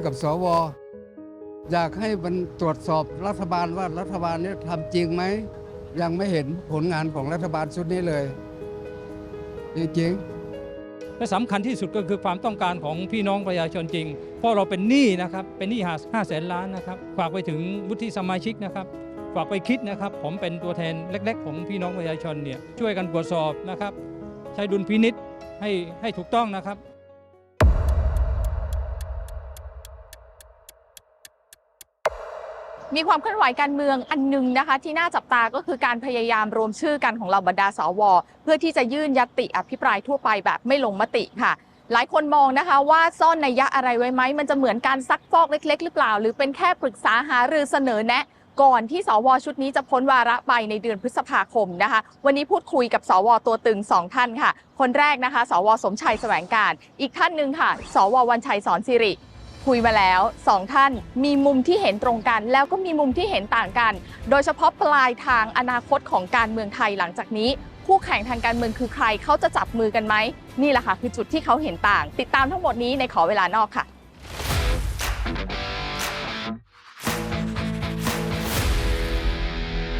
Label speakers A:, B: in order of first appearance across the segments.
A: เห็นด้วยกับสว อยากให้มันตรวจสอบรัฐบาลว่ารัฐบาลนี้ทำจริงไหม ยังไม่เห็นผลงานของรัฐบาลชุดนี้เลย จริงๆ
B: และสำคัญที่สุดก็คือความต้องการของพี่น้องประชาชนจริง เพราะเราเป็นหนี้นะครับ เป็นหนี้ห้าแสนล้านนะครับ ฝากไปถึงวุฒิสมาชิกนะครับฝากไปคิดนะครับ ผมเป็นตัวแทนเล็ก ๆ ของพี่น้องประชาชนเนี่ยช่วยกันตรวจสอบนะครับ ใช้ดุลพินิษให้ให้ถูกต้องนะครับ
C: มีความเคลื่อนไหวการเมืองอันหนึงนะคะ ที่น่าจับตาก็คือการพยายามรวมชื่อกันของเหล่าบรรดาสว เพื่อที่จะยื่นยติอภิปรายทั่วไปแบบไม่ลงมติค่ะ หลายคนมองนะคะว่าซ่อนนัยยะอะไรไว้ไหม มันจะเหมือนการซักฟอกเล็ก ๆ หรือเปล่า หรือเป็นแค่ปรึกษาหารือเสนอแนะก่อนที่สวชุดนี้จะพ้นวาระไปในเดือนพฤษภาคมนะคะ วันนี้พูดคุยกับสวตัวตึงสองท่านค่ะ คนแรกนะคะ สวสมชัยแสวงการ อีกท่านหนึ่งค่ะ สววันชัยสอนสิริ คุยมาแล้วสองท่านมีมุมที่เห็นตรงกัน แล้วก็มีมุมที่เห็นต่างกัน โดยเฉพาะปลายทางอนาคตของการเมืองไทยหลังจากนี้ คู่แข่งทางการเมืองคือใครเขาจะจับมือกันไหมนี่แหละค่ะคือจุดที่เขาเห็นต่าง ติดตามทั้งหมดนี้ในขอเวลานอกค่ะ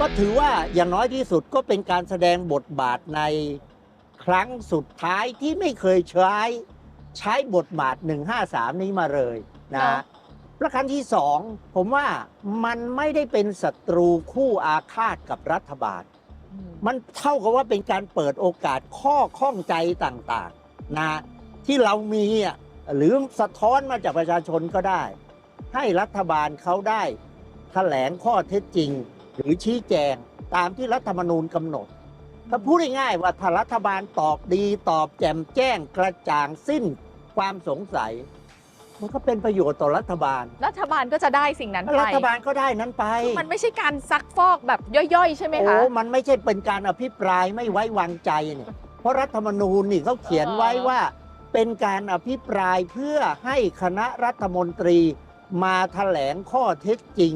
D: ก็ถือว่าอย่างน้อยที่สุดก็เป็นการแสดงบทบาทในครั้งสุดท้ายที่ไม่เคยใช้ ใช้บทบาท 153 นี้มาเลยนะ
C: ค่ะ
D: ประการที่สองผมว่ามันไม่ได้เป็นศัตรูคู่อาฆาตกับรัฐบาล มันเท่ากับว่าเป็นการเปิดโอกาสข้อข้องใจต่างๆนะที่เรามีอะหรือสะท้อนมาจากประชาชนก็ได้ ให้รัฐบาลเขาได้แถลงข้อเท็จจริง หรือชี้แจงตามที่รัฐธรรมนูญกำหนด ถ้าพูดง่ายๆว่าถ้ารัฐบาลตอบดีตอบแจ่มแจ้งกระจ่างสิ้นความสงสัย มันก็เป็นประโยชน์ต่อรัฐบาล
C: รัฐบาลก็จะได้สิ่งนั้นไป
D: รัฐบาลก็ได้นั้นไป
C: คือมันไม่ใช่การซักฟอกแบบย่อยๆ ใช่ไหม
D: โอ้
C: คะ
D: มันไม่ใช่เป็นการอภิปรายไม่ไว้วางใจเนี่ยเพราะรัฐธรรมนูญนี่เขาเขียนไว้ว่า เป็นการอภิปรายเพื่อให้คณะรัฐมนตรีมาแถลงข้อเท็จจริง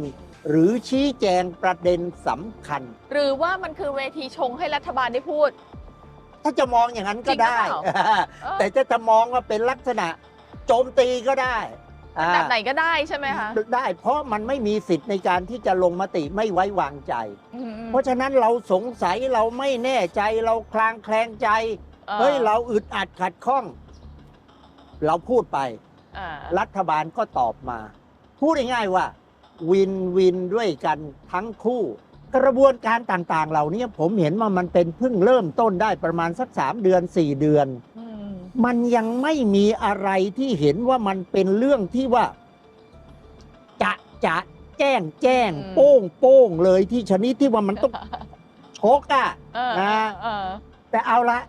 D: หรือชี้แจงประเด็นสำคัญ
C: หรือว่ามันคือเวทีชงให้รัฐบาลได้พูด
D: ถ้าจะมองอย่างนั้นก็
C: จริงหรือ
D: ได้
C: เปล่าเออ
D: แต่จะจะมองว่าเป็นลักษณะโจมตีก็ได้อ่า
C: แบบไหนก็ได้ใช่ไหมคะ
D: ได้ เพราะมันไม่มีสิทธิ์ในการที่จะลงมติไม่ไว้วางใจ
C: อืม
D: เพราะฉะนั้นเราสงสัยเราไม่แน่ใจเราคลางแคลงใจ
C: ออ
D: เฮ้ยเราอึดอัดขัดข้อง เราพูดไป
C: อ่า
D: รัฐบาลก็ตอบมา พูดง่ายๆว่า วินวินด้วยกันทั้งคู่ กระบวนการต่างๆ เหล่านี้ผมเห็นว่ามันเป็นเพิ่งเริ่มต้นได้ประมาณสักสามเดือนสี่เดือน
C: อืม
D: มันยังไม่มีอะไรที่เห็นว่ามันเป็นเรื่องที่ว่า จะจะแจ้งแจ้ง โป้งโป้งเลยที่ชนิดที่ว่ามันต้องชกอะ
C: เออ
D: นะ
C: เออ
D: แต่เอาละ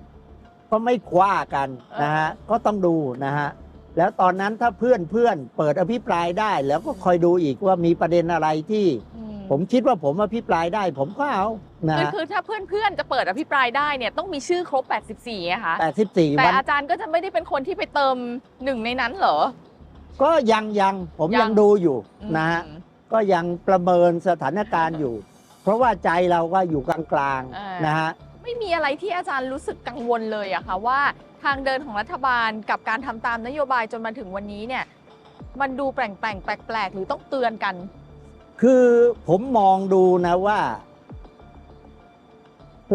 D: ก็ไม่คว้ากันนะฮะ
C: เออ
D: ก็ต้องดูนะฮะ แล้วตอนนั้นถ้าเพื่อนเพื่อนเปิดอภิปรายได้ แล้วก็คอยดูอีกว่ามีประเด็นอะไรที่
C: อื
D: ผมคิดว่าผมอภิปรายได้ ผมก็เอานะ
C: คือ
D: ฮะ
C: คือถ้าเพื่อนๆจะเปิดอภิปรายได้เนี่ยต้องมีชื่อครบ 84นะคะ
D: แต่สิบสี่
C: แต่
D: วัน
C: อาจารย์ก็จะไม่ได้เป็นคนที่ไปเติมหนึ่งในนั้นเหรอ
D: ก็ยังยังผม
C: ยัง
D: ยังดูอยู่
C: อืม
D: นะฮะก็ยังประเมินสถานการณ์อยู่ เพราะว่าใจเราก็อยู่กลางๆนะฮะ
C: ไม่มีอะไรที่อาจารย์รู้สึกกังวลเลยอะค่ะว่าทางเดินของรัฐบาลกับการทำตามนโยบายจนมาถึงวันนี้เนี่ยมันดูแปลงๆแปลกๆ หรือต้องเตือนกัน
D: คือผมมองดูนะว่า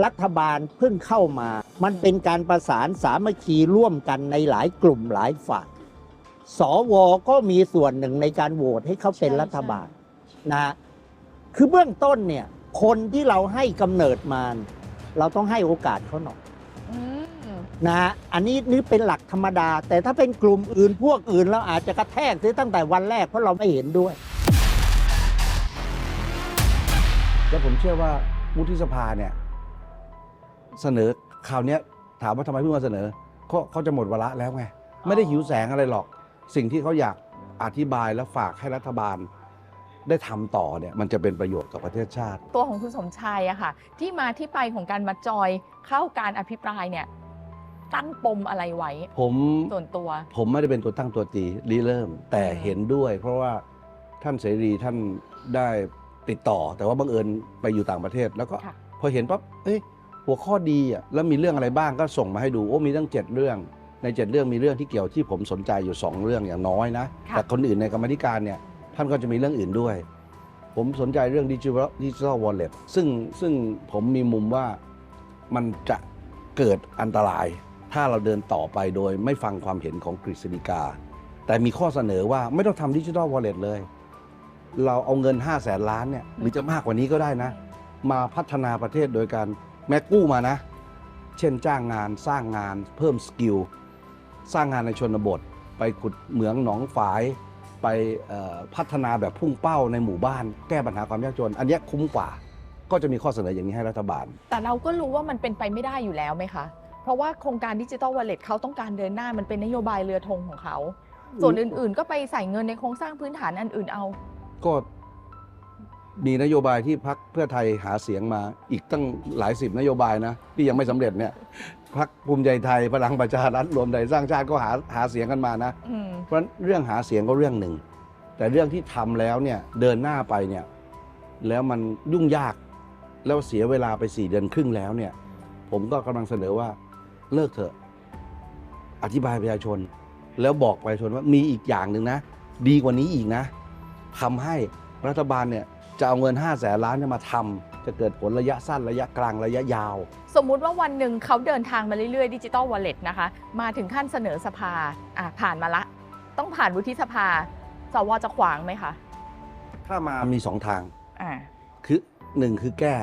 D: รัฐบาลเพิ่งเข้ามา มันเป็นการประสานสามัคคีร่วมกันในหลายกลุ่มหลายฝ่ายสวก็มีส่วนหนึ่งในการโหวตให้เขาเป็นรัฐบาลนะคือเบื้องต้นเนี่ย คนที่เราให้กำเนิดมาเราต้องให้โอกาสเขาหน่อย
C: อืม
D: นะฮะอันนี้นี่เป็นหลักธรรมดา แต่ถ้าเป็นกลุ่มอื่นพวกอื่นเราอาจจะกระแทกเสียตั้งแต่วันแรกเพราะเราไม่เห็นด้วย
E: แล้วผมเชื่อว่าวุฒิสภาเนี่ยเสนอคราวเนี้ยถามว่าทำไมเพิ่งมาเสนอเขาเขาจะหมดวาระแล้วไง ไม่ได้หิวแสงอะไรหรอก สิ่งที่เขาอยากอธิบายและฝากให้รัฐบาล ได้ทำต่อเนี่ยมันจะเป็นประโยชน์กับประเทศชาติ
C: ตัวของคุณสมชายอะค่ะ ที่มาที่ไปของการมาจอยเข้าการอภิปรายเนี่ยตั้งปมอะไรไว้
E: ผม
C: ส่วนตัว
E: ผมไม่ได้เป็นตัวตั้งตัวตีรีเริ่ม แต่
C: อืม
E: เห็นด้วย เพราะว่าท่านเสรีท่านได้ติดต่อ แต่ว่าบังเอิญไปอยู่ต่างประเทศแล้วก็
C: ค่ะ
E: พอเห็นปั๊บเอ้ยหัวข้อดีอะแล้วมีเรื่องอะไรบ้างก็ส่งมาให้ดูโอ้มีตั้งเจ็ดเรื่องในเจ็ดเรื่องมีเรื่องที่เกี่ยวที่ผมสนใจอยู่สองเรื่องอย่างน้อยนะ
C: ค่ะ
E: แต่คนอื่นในกรรมาธิการเนี่ย ท่านก็จะมีเรื่องอื่นด้วย ผมสนใจเรื่องดิจิทัลดิจิทัลวอลเล็ตซึ่งซึ่งผมมีมุมว่ามันจะเกิดอันตราย ถ้าเราเดินต่อไปโดยไม่ฟังความเห็นของกฤษฎีกา แต่มีข้อเสนอว่าไม่ต้องทำดิจิทัลวอลเล็ตเลย เราเอาเงิน 5 0 0แสนล้านเนี่ยหรือจะมากกว่านี้ก็ได้นะ มาพัฒนาประเทศโดยการแม้กู้มานะ เช่นจ้างงานสร้างงานเพิ่มสกิลสร้างงานในชนบท ไปขุดเหมืองหนองฝาย ไปเอ่อพัฒนาแบบพุ่งเป้าในหมู่บ้าน แก้ปัญหาความยากจน อันเนี้ยคุ้มกว่า ก็จะมีข้อเสนออย่างนี้ให้รัฐบาล
C: แต่เราก็รู้ว่ามันเป็นไปไม่ได้อยู่แล้วไหมคะ เพราะว่าโครงการดิจิ t a ลวอลเล็ตเขาต้องการเดินหน้ามันเป็นนโยบายเรือธงของเขา ส่วนอื่นๆ ก็ไปใส่เงินในโครงสร้างพื้นฐานอันอื่นเอา
E: ก็มีนโยบายที่พักเพื่อไทยหาเสียงมาอีกตั้งหลายสิบนโยบายนะที่ยังไม่สำเร็จเนี่ย พักภูมิใจไทยพลังประชารัฐรวมไทยสร้างชาติก็หาหาเสียงกันมานะ
C: อืม
E: เพราะฉะนั้นเรื่องหาเสียงก็เรื่องหนึ่ง แต่เรื่องที่ทำแล้วเนี่ยเดินหน้าไปเนี่ยแล้วมันยุ่งยากแล้วเสียเวลาไปสี่เดือนครึ่งแล้วเนี่ย ผมก็กำลังเสนอว่าเลิกเถอะ อธิบายประชาชน แล้วบอกประชาชนว่ามีอีกอย่างหนึ่งนะ ดีกว่านี้อีกนะทำให้รัฐบาลเนี่ยจะเอาเงิน5้าแสนล้านเนี่ยมาทำ จะเกิดผลระยะสั้นระยะกลางระยะยาว
C: สมมุติว่าวันหนึ่งเขาเดินทางมาเรื่อยๆดิจิ t a ลวอลเล็ตนะคะ มาถึงขั้นเสนอสภาอะผ่านมาละ ต้องผ่านวุฒิสภาสวจะขวางไหมคะ
E: ถ้ามามีสองทาง
C: อ่า
E: คือหนึ่งคือแก้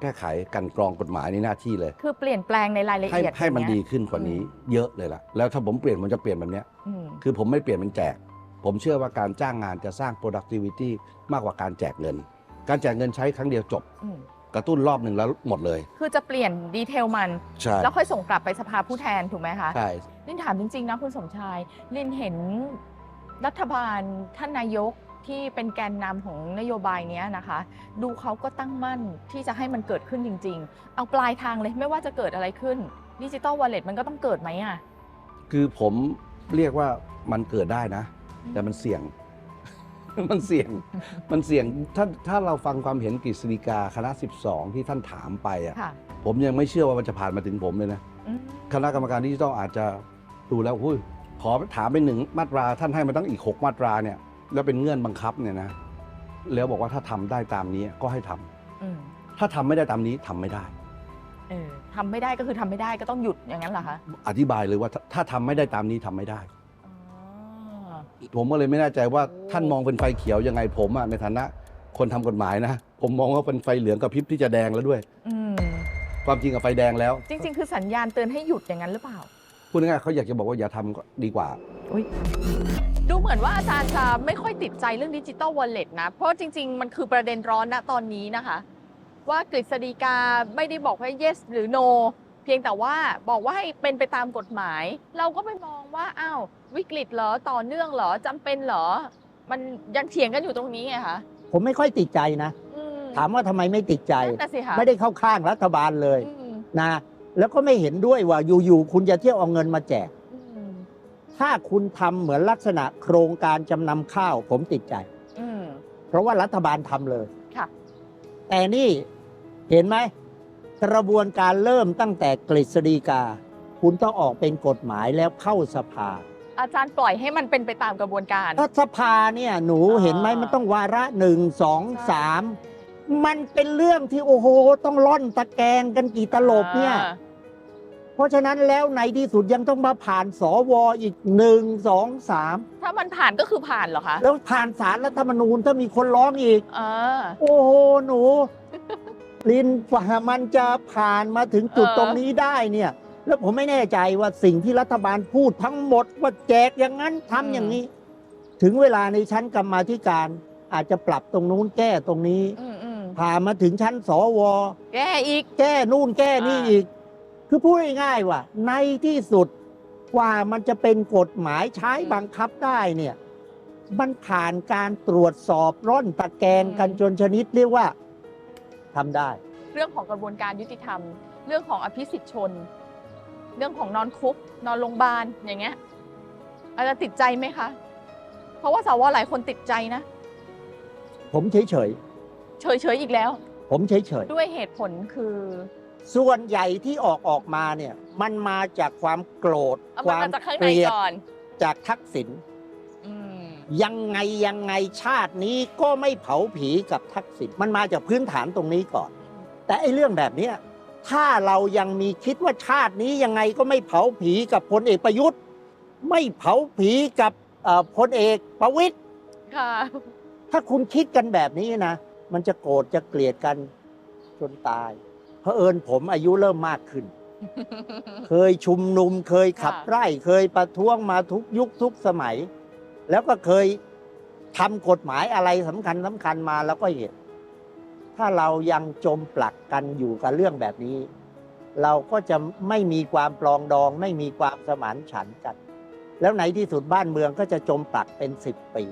E: แก้ไขกลันกรองกฎหมายนี่หน้าที่เลย
C: คือเปลี่ยนแปลงในรายละ
E: ให้
C: เอียด
E: ให้มัน
C: อย่าง
E: ดี
C: เงี้ย
E: ขึ้นกว่านี้เยอะเลยล่ะ แล้วถ้าผมเปลี่ยนผมจะเปลี่ยนแบบเนี้ย
C: อืม
E: คือผมไม่เปลี่ยนเป็นแจก ผมเชื่อว่าการจ้างงานจะสร้าง productivity มากกว่าการแจกเงิน การแจกเงินใช้ครั้งเดียวจบ
C: อืม
E: กระตุ้นรอบหนึ่งแล้วหมดเลย
C: คือจะเปลี่ยนดีเทลมัน
E: ใช่
C: แล้วค่อยส่งกลับไปสภาผู้แทนถูกไหมคะ
E: ใช่
C: ลินถามจริงๆนะคุณสมชาย ลินเห็นรัฐบาลท่านนายกที่เป็นแกนนำของนโยบายเนี้ยนะคะ ดูเขาก็ตั้งมั่นที่จะให้มันเกิดขึ้นจริง ๆ เอาปลายทางเลยไม่ว่าจะเกิดอะไรขึ้นดิจิตอลวอลเล็ตมันก็ต้องเกิดไหมอะ
E: คือผมเรียกว่ามันเกิดได้นะ แต่มันเสี่ยง มันเสี่ยงมันเสี่ยงถ้าถ้าเราฟังความเห็นกฤษฎีกาคณะ 12 ที่ท่านถามไปอะ
C: ค่ะ
E: ผมยังไม่เชื่อว่ามันจะผ่านมาถึงผมเลยนะ
C: อืม
E: คณะกรรมการดิจิทัลอาจจะดูแล้วหุ้ยขอถามไปหนึ่งมาตราท่านให้มาตั้งอีก 6 มาตราเนี่ย แล้วเป็นเงื่อนบังคับเนี่ยนะแล้วบอกว่าถ้าทำได้ตามนี้ก็ให้ทำ
C: อืม
E: ถ้าทำไม่ได้ตามนี้ทำไม่ได้
C: เออทำไม่ได้ก็คือทำไม่ได้ก็ต้องหยุดอย่างนั้นเหรอคะ
E: อธิบายเลยว่าถ้าถ้าทำไม่ได้ตามนี้ทำไม่ได้
C: อ๋อ
E: ผมก็เลยไม่แน่ใจว่า
C: โอ้
E: ท่านมองเป็นไฟเขียวยังไงผมอะในฐานะ คนทำกฎหมายนะ ผมมองว่าเป็นไฟเหลืองกับพริบที่จะแดงแล้วด้วย
C: อืม
E: ความจริงกับไฟแดงแล้ว
C: จริง ๆ คือสัญญาณเตือนให้หยุดอย่างนั้นหรือเปล่า
E: พูดง่ายๆเขาอยากจะบอกว่าอย่าทำก็ดีกว่า
C: ดูเหมือนว่าอาจารย์จะไม่ค่อยติดใจเรื่องดิจิ t a ลวอลเล็ตนะ เพราะจริง ๆ มันคือประเด็นร้อนณตอนนี้นะคะ ว่ากฤษฎีกาไม่ได้บอกว่า yes หรือ no เพียงแต่ว่าบอกว่าให้เป็นไปตามกฎหมาย เราก็ไปมองว่าอ้าววิกฤตเหรอต่อเนื่องเหรอจำเป็นเหรอ มันยังเถียงกันอยู่ตรงนี้ไงคะ
D: ผมไม่ค่อยติดใจนะ
C: อื
D: ถามว่าทำไมไม่ติดใจ
C: นั่นน่ะสิคะ
D: ไม่ได้เข้าข้างรัฐบาลเลย
C: อืม
D: นะแล้วก็ไม่เห็นด้วยว่าอยู่ๆคุณจะเที่ยวเอาเงินมาแจก
C: อืม
D: ถ้าคุณทำเหมือนลักษณะโครงการจำนำข้าว ผมติดใจ
C: อืม
D: เพราะว่ารัฐบาลทำเลย
C: ค่ะ
D: แต่นี่เห็นไหม กระบวนการเริ่มตั้งแต่กฤษฎีกา คุณต้องออกเป็นกฎหมายแล้วเข้าสภา
C: อาจารย์ปล่อยให้มันเป็นไปตามกระบวนการ
D: ถ้าสภาเนี่ยหนู
C: อ่า
D: เห็นไหมมันต้องวาระหนึ่งสองสามมันเป็นเรื่องที่โอ้โห ต้องล่อนตะแกรงกันกี่ตลบเนี่ย
C: อ่า
D: เพราะฉะนั้นแล้วในที่สุดยังต้องมาผ่านสวอีกหนึ่งสองสาม
C: ถ้ามันผ่านก็คือผ่านเหรอคะ
D: แล้วผ่านสารรัฐธรรมนูญถ้ามีคนร้องอีก
C: เออ
D: โอ้โหหนู ลินฝ่ามันจะผ่านมาถึงจุด
C: เออ
D: ตรงนี้ได้เนี่ย แล้วผมไม่แน่ใจว่าสิ่งที่รัฐบาลพูดทั้งหมดว่าแจกอย่างนั้นทำอย่างนี้ ถึงเวลาในชั้นกรรมาธิการอาจจะปรับตรงนู้นแก้ตรงนี้
C: อืมอืม
D: ผ่านมาถึงชั้นสว
C: แก้อีก
D: แก้นู่นแก้นี่
C: อ่า
D: อีก คือพูดง่ายๆว่า ในที่สุดกว่ามันจะเป็นกฎหมายใช้บังคับได้เนี่ย มันผ่านการตรวจสอบร่อนตะแกรงกันจนชนิดเรียกว่า ทำได้
C: เรื่องของกระบวนการยุติธรรม เรื่องของอภิสิทธิชน เรื่องของนอนคุก นอนโรงพยาบาลอย่างเงี้ยอาจจะติดใจไหมคะ เพราะว่าสวหลายคนติดใจนะ
D: ผมเฉย
C: เฉยๆอีกแล้ว
D: ๆผมเฉย
C: ด้วยเหตุผลคือ
D: ส่วนใหญ่ที่ออกออกมาเนี่ย มันมาจากความโกรธ
C: เอา
D: ค
C: มัน
D: วาม
C: มาจากข้าง
D: เก
C: ใน
D: ลียด
C: ก่อน
D: จากทักษิณ
C: อืม
D: ยังไงยังไงชาตินี้ก็ไม่เผาผีกับทักษิณมันมาจากพื้นฐานตรงนี้ก่อน แต่ไอ้เรื่องแบบเนี้ยถ้าเรายังมีคิดว่าชาตินี้ยังไงก็ไม่เผาผีกับพลเอกประยุทธ์ ไม่เผาผีกับเอ่อพลเอกประวิตย
C: ค่ะ
D: ถ้าคุณคิดกันแบบนี้นะ มันจะโกรธจะเกลียดกันจนตายเผอิญผมอายุเริ่มมากขึ้น เคยชุมนุมเคยขับ
C: ค่ะ
D: ไล่เคยประท้วงมาทุกยุคทุกสมัย แล้วก็เคยทำกฎหมายอะไรสำคัญสำคัญมาแล้วก็เห็น ถ้าเรายังจมปลักกันอยู่กับเรื่องแบบนี้ เราก็จะไม่มีความปลองดอง ไม่มีความสมานฉันท์กัน แล้วไหนที่สุดบ้านเมืองก็จะจมปลักเป็นสิบปี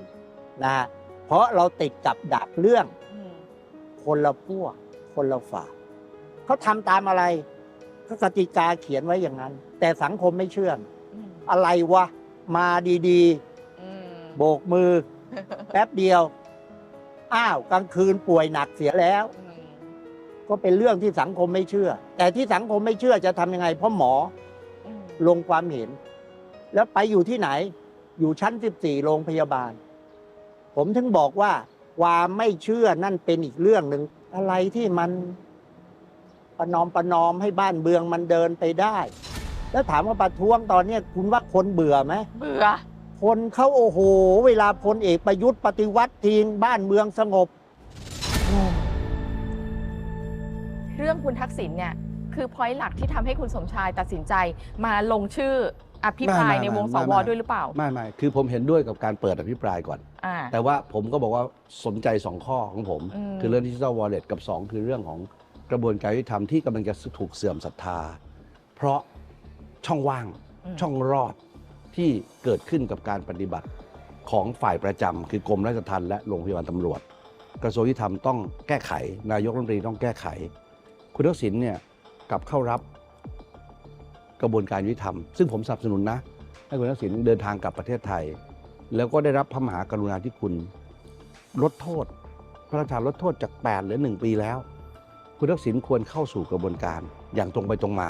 D: นะฮะเพราะเราติดกับดักเรื่อง
C: อืม
D: คนละพวก คนละฝ่ายเขาทำตามอะไรก็กติกาเขียนไว้อย่างนั้น แต่สังคมไม่เชื่อ
C: อืม
D: อะไรวะมาดี
C: อืม
D: ๆ โบกมือ แป๊บเดียว อ้าวกลางคืนป่วยหนักเสียแล้ว
C: อืม
D: ก็เป็นเรื่องที่สังคมไม่เชื่อ แต่ที่สังคมไม่เชื่อจะทำยังไง เพราะหมอ
C: อืม
D: ลงความเห็น แล้วไปอยู่ที่ไหน อยู่ชั้น 14 โรงพยาบาล ผมถึงบอกว่า ความไม่เชื่อนั่นเป็นอีกเรื่องหนึ่งอะไรที่มันประนอมประนอมให้บ้านเมืองมันเดินไปได้ แล้วถามว่าประท้วงตอนเนี้ยคุณว่าคนเบื่อไหม
C: เบื่อ
D: คนเขาโอ้โห เวลาพลเอกประยุทธ์ปฏิวัติทิ้งบ้านเมืองสงบ
C: เรื่องคุณทักษิณเนี่ย คือพอยต์หลักที่ทำให้คุณสมชายตัดสินใจมาลงชื่ออภิปราย
E: ไม่ไม่
C: ในวง
E: ไม่
C: ส
E: ไม่
C: ว
E: ไม่
C: ด้วยหรือเปล่า
E: ไม่ไม่คือผมเห็นด้วยกับการเปิดอภิปรายก่อน
C: อ่า
E: แต่ว่าผมก็บอกว่าสนใจสองข้อของผม
C: อืม
E: คือเรื่องดิจิทัลวอลเล็ตกับ 2 คือเรื่องของกระบวนการยุติธรรมที่กำลังจะถูกเสื่อมศรัทธา เพราะช่องว่าง
C: ม
E: ช่องรอด ที่เกิดขึ้นกับการปฏิบัติของฝ่ายประจำคือกรมราชทัณฑ์และโรงพยาบาลตำรวจ กระทรวงยุติธรรมต้องแก้ไข นายกรัฐมนตรีต้องแก้ไข คุณทักษิณเนี่ยกลับเข้ารับกระบวนการยุติธรรม ซึ่งผมสนับสนุนนะให้คุณทักษิณเดินทางกลับประเทศไทย แล้วก็ได้รับพระมหากรุณาธิคุณลดโทษ พระราชทานลดโทษจาก 8 เหลือ 1 ปีแล้ว คุณทักษิณควรเข้าสู่กระบวนการอย่างตรงไปตรงมา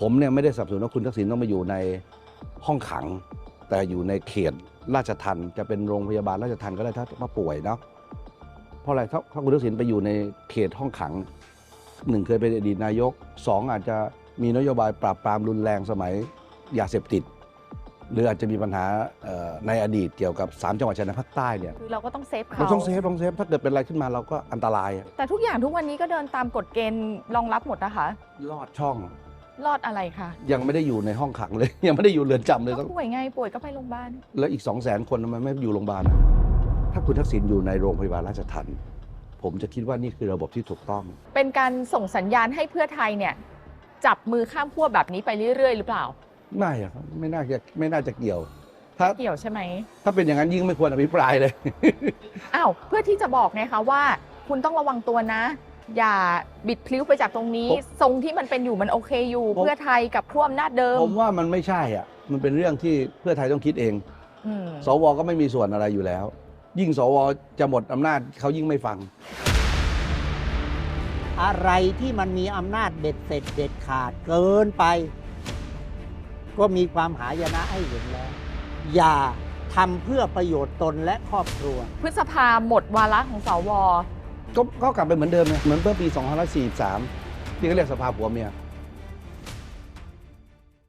E: ผมเนี่ยไม่ได้สนับสนุนว่าคุณทักษิณต้องมาอยู่ใน ห้องขัง แต่อยู่ในเขตราชทันจะเป็นโรงพยาบาลราชทันก็ได้ถ้าถ้าป่วยเนาะเพราะอะไรถ้าถ้าคุณทักษิณไปอยู่ในเขตห้องขังหนึ่งเคยเป็นอดีตนายกสองอาจจะมีนโยบายปราบปรามรุนแรงสมัยยาเสพติด หรืออาจจะมีปัญหาเอ่อในอดีตเกี่ยวกับ 3 จังหวัดชายแดนภาคใต้เนี่ย
C: คือเราก็ต้องเซฟ
E: เรา
C: เขา
E: ต้องเซฟต้องเซฟถ้าเกิดเป็นอะไรขึ้นมาเราก็อันตรายอะ
C: แต่ทุกอย่างทุกวันนี้ก็เดินตามกฎเกณฑ์รองรับหมดนะคะ
E: ลอดช่อง
C: รอดอะไรคะ
E: ยังไม่ได้อยู่ในห้องขังเลย ยังไม่ได้อยู่เรือนจำเลย
C: ก็
E: ต้อง
C: ป่วยไงป่วยก็ไปโรงพยาบาล
E: แล้วอีก 2 0 0 0 0 0 คนทำไมไม่อยู่โรงพยาบาลอะถ้าคุณทักษิณอยู่ในโรงพยาบาลราชทันผมจะคิดว่านี่คือระบบที่ถูกต้อง
C: เป็นการส่งสัญญาณให้เพื่อไทยเนี่ย จับมือข้ามขั้วแบบนี้ไปเรื่อยๆ หรือเปล่า
E: ไม่อะครับไม่น่าจะไม่น่าจะเกี่ยว ถ้า
C: เกี่ยวใช่ไหม
E: ถ้าเป็นอย่างนั้นยิ่งไม่ควรอภิปรายเลย
C: อ้าวเพื่อที่จะบอกไงคะว่า คุณต้องระวังตัวนะ อย่าบิดพลิ้วไปจากตรงนี้
E: ผม
C: ทรงที่มันเป็นอยู่มันโอเคอยู่
E: ผม
C: เพื่อไทยกับขั้วอำนาจเดิม
E: ผมว่ามันไม่ใช่อะ มันเป็นเรื่องที่เพื่อไทยต้องคิดเอง
C: อืม
E: สวก็ไม่มีส่วนอะไรอยู่แล้ว ยิ่งสวจะหมดอำนาจเขายิ่งไม่ฟัง
D: อะไรที่มันมีอำนาจเด็ดเสร็จเด็ดขาดเกินไป ก็มีความหายนะให้เห็นแล้ว อย่าทำเพื่อประโยชน์ตนและครอบครัว
C: พฤษภาหมดวาระของสว
E: ก็ก็กลับไปเหมือนเดิมไงเหมือนเมื่อปี 2543 ที่เขาเรียกสภาผัวเมีย